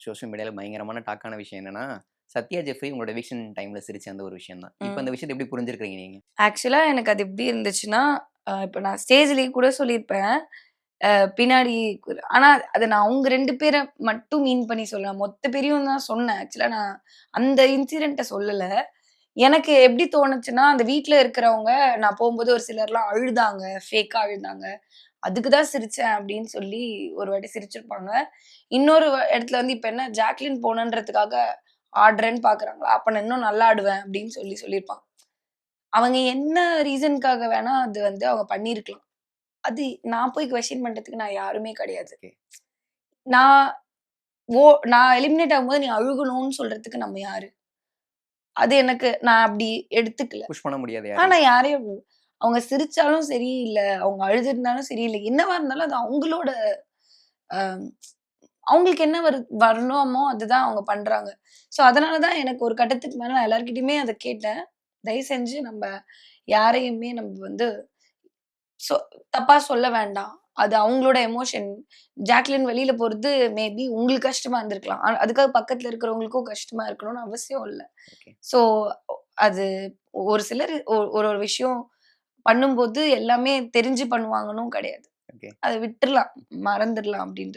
Social மீடியால பயங்கரமான டாக்கான விஷயம் என்னன்னா, சத்யா ஜெஃப்ரி உங்களோட எவிக்ஷன் டைம்ல சிரிச்ச அந்த ஒரு விஷயம் தான். இப்ப. அந்த விஷயத்த எப்படி புரிஞ்சிருக்கிறீங்க நீங்க? ஆக்சுவலா எனக்கு அது எப்படி இருந்துச்சுன்னா, இப்ப நான் ஸ்டேஜ்லயே கூட சொல்லியிருப்பேன். பின்னாடி ஆனா அத நான் அவங்க 2 பேர மட்டும் மீன் பண்ணி சொல்லல. மொத்த பேரையும் தான் சொன்னேன். ஆக்சுவலா நான் அந்த இன்சிடென்ட்ட சொல்லல. எனக்கு எப்படி தோணுச்சுன்னா, அந்த வீட்ல இருக்கிறவங்க நான் போம்போது ஒரு சிலர்லாம் அழுதாங்க. ஃபேக்கா அழுதாங்க. அதுக்கு தான் சிரிச்சேன் அப்படின்னு சொல்லி ஒரு வாட்டி சிரிச்சிருப்பாங்க. இன்னொரு இடத்துல வந்து இப்ப என்ன ஜாக்லின் போனன்றதுக்காக ஆடுறேன்னு பார்க்குறாங்களா, அப்ப நான் இன்னும் நல்லா ஆடுவேன் அப்படின்னு சொல்லி சொல்லியிருப்பாங்க. அவங்க என்ன ரீசனுக்காக வேணா அது வந்து அவங்க பண்ணியிருக்கலாம். அது நான் போய் கொஸ்டின் பண்றதுக்கு நான் யாருமே கிடையாது. நான் ஓ நான் எலிமினேட் ஆகும்போது நீ அழுகணும்னு சொல்றதுக்கு நம்ம யாரு? அது எனக்கு நான் அப்படி எடுத்துக்கல. புஷ் பண்ண முடியாது ஆனா யாரையும். அவங்க சிரிச்சாலும் சரி, இல்ல அவங்க அழுதுருந்தாலும் சரி, இல்ல என்னவா இருந்தாலும் அது அவங்களோட அவங்களுக்கு என்ன வரு வரணுமோ அதுதான் அவங்க பண்றாங்க. ஸோ அதனால தான் எனக்கு ஒரு கட்டத்துக்கு மேல நான் எல்லார்கிட்டயுமே அத கேட்டேன். தயவு செஞ்சு நம்ப யாரையுமே நம்ம வந்து சொ தப்பா சொல்ல வேண்டாம். அது அவங்களோட எமோஷன். ஜாக்லின் வெளியில போறது மேபி உங்களுக்கு கஷ்டமா இருந்திருக்கலாம். அதுக்காக பக்கத்துல இருக்கிறவங்களுக்கும் கஷ்டமா இருக்கணும்னு அவசியம் இல்ல. ஸோ அது ஒரு சிலர் ஒரு ஒரு விஷயம் பண்ணும்போது எல்லாமே தெரிஞ்சு பண்ணுவாங்கன்னும் கிடையாது. அத விட்டுறலாம். மறந்துடலாம் அப்படின்ட்டு